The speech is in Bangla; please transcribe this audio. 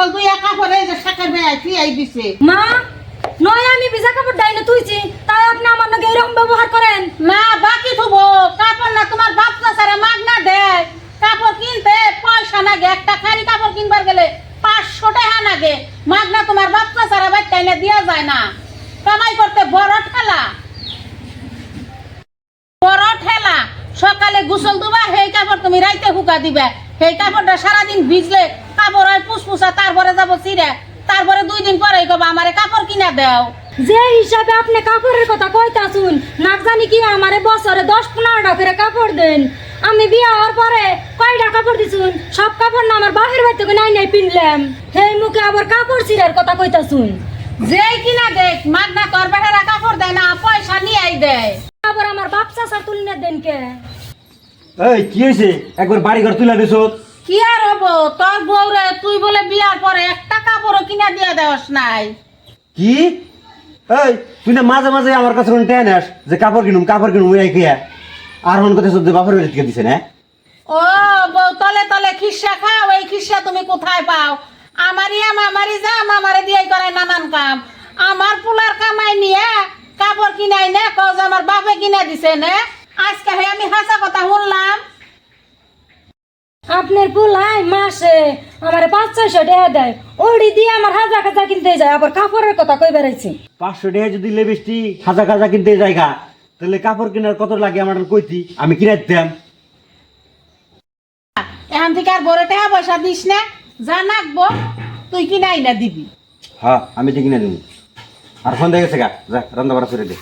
গোসল তুই একা করে যে শাকের বেয়াই ফিয়াই দিছে? মা নয় আমি ভিজা কাপড় ডাই না তুইছি তাই আপনি আমার নাকি এরকম ব্যবহার করেন? না বাকি থুবো কাপড় না তোমার বাপ চাষারা মাগনা দেয়। কাপড় কিনতে পয়সা নাগে একটা খারি কাপড় কিনবার গেলে পাঁচশো টাকা নাগে। মাগনা তোমার বাপ চাষারা বাচ্চাই না দেওয়া যায় না। কামাই করতে বড় ঠেলা। বড় ঠেলা। সকালে গোসল দুবা সেই কাপড় তুমি রাইতে হুকা দিবে। সেই কাপড়টা সারাদিন ভিজলে কাপড় হয় পুসপুসা তারপরে যাব তারপরে দুই দিন পরে কবা আমারে কাপড় কিনা দাও। যে হিসাবে আপনি কাপড়ের কথা কইতা শুন না জানি কি আমারে বছরে দশ পনেরোটা করে কাপড় দেন। আমি বিয়ে হওয়ার পরে কয়টা কাপড় দিছুন? সব কাপড় না আমার বাপের বাড়ি থেকে নাই নাই পিনলাম। সেই মুখে আবার কাপড় চিরার কথা কইতা শুন যেই কিনা দেখ মাগনা তোর বেটারা কাপড় দেয় না পয়সা নিয়েই দেয়। আবার আমার বাপ চাষার তুলনা দেন কে? এই কি হয়েছে একবার বাড়ি ঘর তুলে দিছ? কি আর হব? তোর বউরে তুই বলে বিয়ার পরে কিনা দিয়ে দেওয়াস নাই। কি? এই তুই না মাঝে মাঝে আমার কাছে কোন টেন আস যে কাপড় কিনুম কাপড় কিনুম এই কে আর মন কথা সত্যি বাপের বাড়ি থেকে দিছে না? ও বউ তলে তলে খিসা খাও এই খিসা তুমি কোথায় পাও? আমারই আম আমারই যাম আমারে দিয়ে করে নানান কাম। আমার পুলার কামাই নিয়ে কাপড় কিনাই নে কজ আমার বাপে কিনা দিছে নে? আজকে আমি হাসা কথা শুনলাম। আপনার পুলাই মাসে আমার পাঁচ ছয়শো টাকা দেয়। ওড়ি দিয়ে আমার হাজার হাজার কিনতে যায় আবার কাপড়ের কথা কই বেড়াইছি? পাঁচশো টাকা যদি লেবিসটি খাজা খাজা কিনতে জায়গা তাহলে কাপড় কেনার কত লাগে আমার কইতি আমি কিনে দিতাম এখান থেকে আর বড় টাকা পয়সা দিস না যা নাকবো তুই কিনাই না দিবি। হ্যাঁ আমি তো কিনে দেবো। আর ফোন দেখেছে গা যা রান্না বাড়া করে দে।